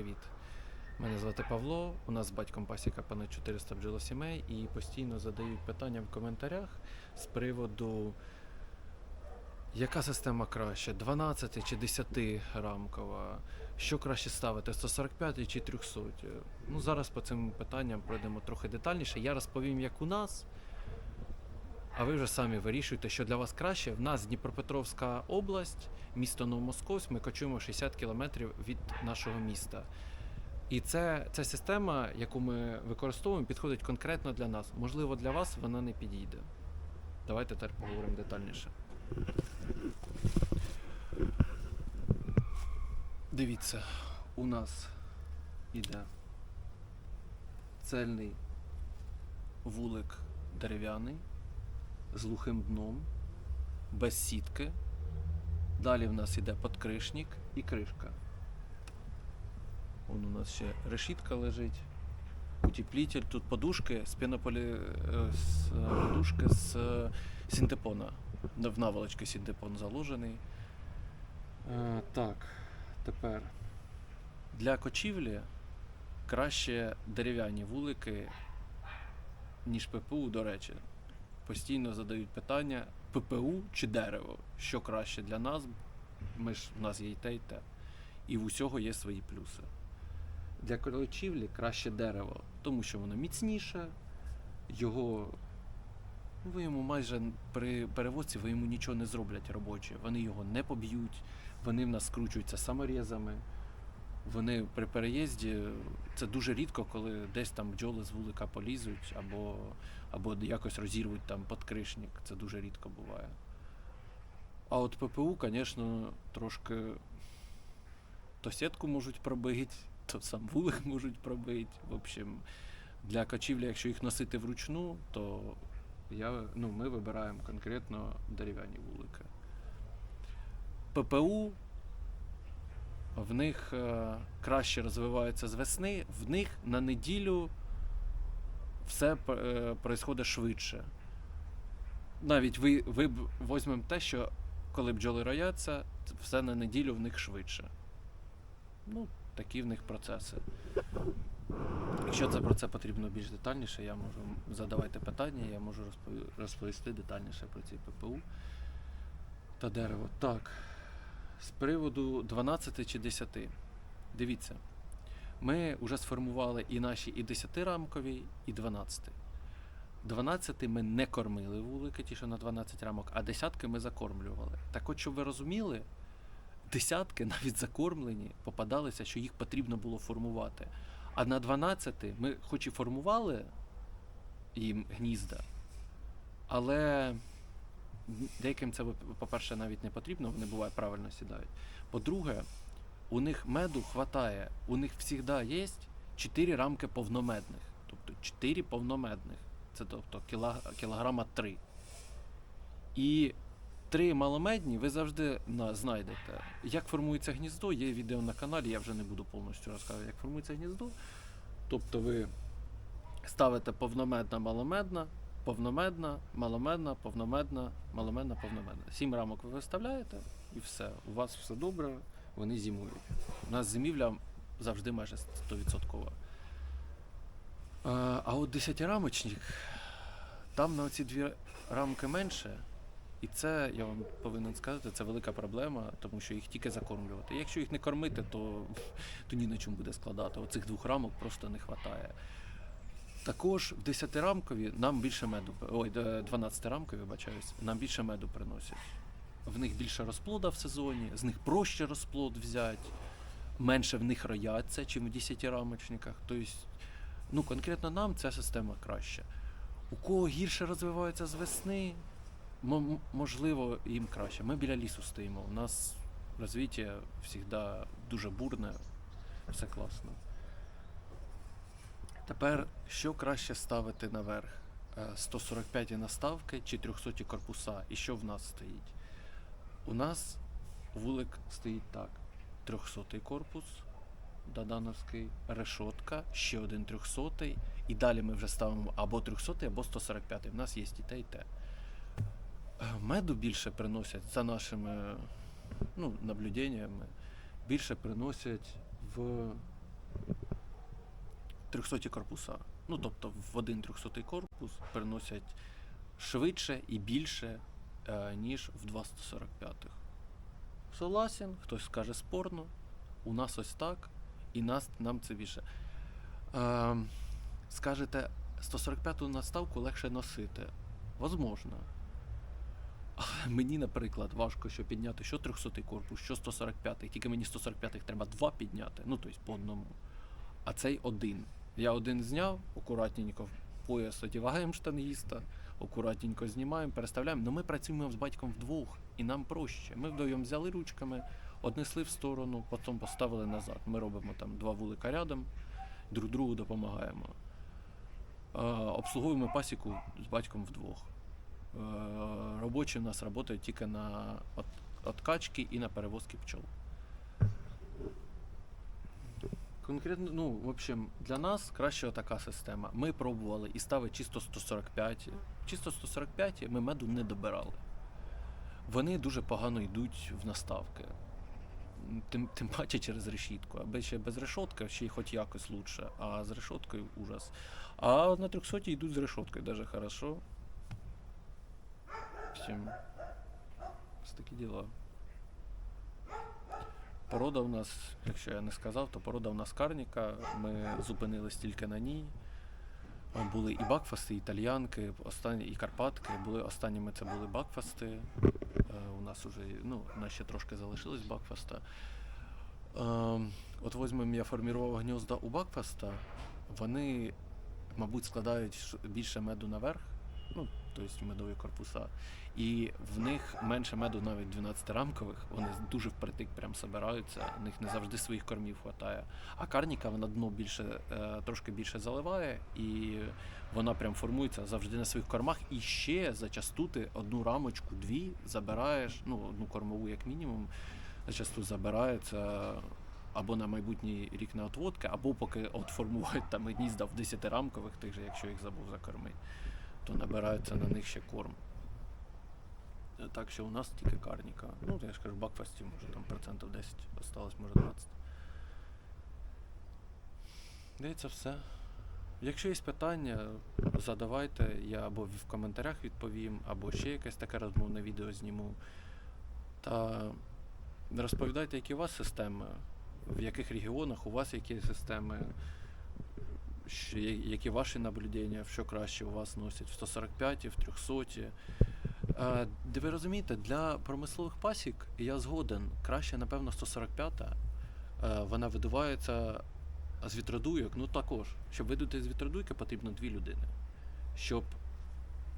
привіт. Мене звати Павло. У нас з батьком пасіка понад 400 бджолосімей і постійно задають питання в коментарях з приводу, яка система краще, 12 чи 10 рамкова, що краще ставити, 145 чи 300. Ну, зараз по цим питанням пройдемо трохи детальніше. Я розповім, як у нас. А ви вже самі вирішуєте, що для вас краще. В нас Дніпропетровська область, місто Новомосковськ, ми кочуємо 60 кілометрів від нашого міста. І це, ця система, яку ми використовуємо, підходить конкретно для нас. Можливо, для вас вона не підійде. Давайте тепер поговоримо детальніше. Дивіться, у нас іде цельний вулик дерев'яний з глухим дном, без сітки. Далі в нас іде подкришник і кришка. Вон у нас ще решітка лежить, утеплитель, тут подушки з е, з, е, подушки з е, синтепона. В наволочки синтепон заложений. Е, так, тепер для кочівлі краще дерев'яні вулики, ніж ППУ, до речі. Постійно задають питання: ППУ чи дерево? Що краще для нас? Ми ж в нас є і те, і те. І в усього є свої плюси. Для кочівлі краще дерево, тому що воно міцніше, його. ну, Ви йому майже при перевозці ви йому нічого не зроблять робоче. Вони його не поб'ють, вони в нас скручуються саморізами. Вони при переїзді це дуже рідко, коли десь там бджоли з вулика полізуть або, або якось розірвуть там подкришник. Це дуже рідко буває. А от ППУ, звісно, трошки то сітку можуть пробити, то сам вулик можуть пробити. В общем, для кочівлі, якщо їх носити вручну, то я, ну, ми вибираємо конкретно дерев'яні вулики. ППУ в них е, краще розвиваються з весни, в них на неділю все е, происходить швидше. Навіть ви, ви візьмемо те, що коли бджоли рояться, все на неділю в них швидше. Ну, такі в них процеси. Якщо це про це потрібно більш детальніше, я можу задавайте питання, я можу розповісти детальніше про ці ППУ та дерево. Так. З приводу 12 чи 10. Дивіться, ми вже сформували і наші і 10-рамкові, і 12. 12 ми не кормили вулики, ті, що на 12 рамок, а десятки ми закормлювали. Так от, щоб ви розуміли, десятки навіть закормлені попадалися, що їх потрібно було формувати. А на 12 ми хоч і формували їм гнізда, але деяким це, по-перше, навіть не потрібно, вони буває правильно сідають. По-друге, у них меду хватає, у них завжди є 4 рамки повномедних. Тобто 4 повномедних. Це тобто кілограма 3. І три маломедні ви завжди на, знайдете. Як формується гніздо, є відео на каналі, я вже не буду повністю розказувати, як формується гніздо. Тобто ви ставите повномедна, маломедна, повномедна, маломедна, повномедна, маломедна, повномедна. Сім рамок ви виставляєте і все. У вас все добре, вони зимують. У нас зимівля завжди майже 100%. А, а от 10-рамочник, там на оці дві рамки менше. І це, я вам повинен сказати, це велика проблема, тому що їх тільки закормлювати. Якщо їх не кормити, то, то ні на чому буде складати. Оцих двох рамок просто не вистачає. Також в 10-рамкові нам більше меду, ой, 12-рамкові, вибачаюсь, нам більше меду приносять. В них більше розплода в сезоні, з них проще розплод взяти, менше в них рояться, чим в 10-рамочниках. Тобто, ну, конкретно нам ця система краща. У кого гірше розвивається з весни, можливо, їм краще. Ми біля лісу стоїмо. У нас розвиття завжди дуже бурне, все класно. Тепер що краще ставити наверх? Е, 145 наставки чи 300 корпуса? І що в нас стоїть? У нас вулик стоїть так: 300 корпус, Дадановський, решотка, ще один 300 і далі ми вже ставимо або 300, або 145. У нас є і те, і те. Е, Меду більше приносять за нашими ну, наблюденнями, більше приносять в 300 корпуса. Ну, тобто в один 300 корпус переносять швидше і більше, е, ніж в 245-х. Согласен, хтось скаже спорно. У нас ось так, і нас, нам це більше. Е, скажете, 145-ту наставку легше носити. Возможно. Мені, наприклад, важко що підняти що 300 корпус, що 145-й. Тільки мені 145-х треба два підняти, ну тобто по одному. А цей один. Я один зняв, акуратненько пояс одягаємо штангіста, акуратненько знімаємо, переставляємо. Ну ми працюємо з батьком вдвох, і нам проще. Ми вдвоєм взяли ручками, однесли в сторону, потім поставили назад. Ми робимо там два вулика рядом, друг другу допомагаємо. Е, обслуговуємо пасіку з батьком вдвох. Е, робочі в нас працюють тільки на от, откачки і на перевозки пчол. Конкретно, ну, в общем, для нас краще така система. Ми пробували і ставили чисто 145. Чисто 145 ми меду не добирали. Вони дуже погано йдуть в наставки. Тим, тим паче через решітку. Аби ще без решотки, ще й хоч якось лучше, а з решоткою ужас. А на 300 йдуть з решоткою даже хорошо. В общем, ось такі діла. Порода у нас, якщо я не сказав, то порода у нас карніка. Ми зупинились тільки на ній. Були і бакфасти, і італьянки, останні, і Карпатки. Були, останніми це були бакфасти. Е, у нас уже, ну, у нас ще трошки залишилось бакфаста. Е, от візьмемо, я формував гнізда у бакфаста. Вони, мабуть, складають більше меду наверх, ну, тобто медові корпуса. І в них менше меду навіть 12-рамкових, вони дуже впритик прям собираються, у них не завжди своїх кормів вистачає. А карніка вона дно більше, е, трошки більше заливає, і вона прям формується завжди на своїх кормах. І ще зачасту ти одну рамочку, дві забираєш, ну, одну кормову як мінімум, зачасту забирається або на майбутній рік на отводки, або поки от формують там гнізда в 10-рамкових, тих же, якщо їх забув закормити, то набирається на них ще корм. Е, Так що у нас тільки карніка. Ну, я ж кажу, бакфасті, може там процентів 10 осталось, може 20. Здається, все. Якщо є питання, задавайте, я або в коментарях відповім, або ще якесь таке розмовне відео зніму. Та розповідайте, які у вас системи, в яких регіонах у вас які системи, які ваші наблюдення, що краще у вас носять в 145, в 300. Е, Де ви розумієте, для промислових пасік я згоден. Краще, напевно, 145. Е, Вона видувається з вітродуйок, ну також. Щоб видути з вітродуйки, потрібно дві людини. Щоб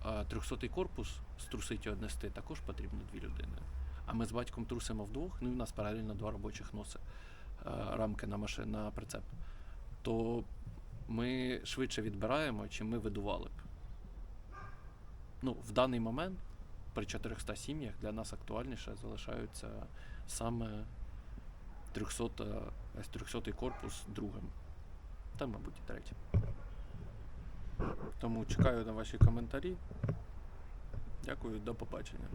е, 300-й корпус струсити і однести, також потрібно дві людини. А ми з батьком трусимо вдвох, ну і в нас паралельно два робочих носи рамки на машин, на прицеп. То ми швидше відбираємо, чим ми видували б. Ну, в даний момент при 400 сім'ях для нас актуальніше залишаються саме 300, ось 300 корпус другим. Та, мабуть, і третім. Тому чекаю на ваші коментарі. Дякую, до побачення.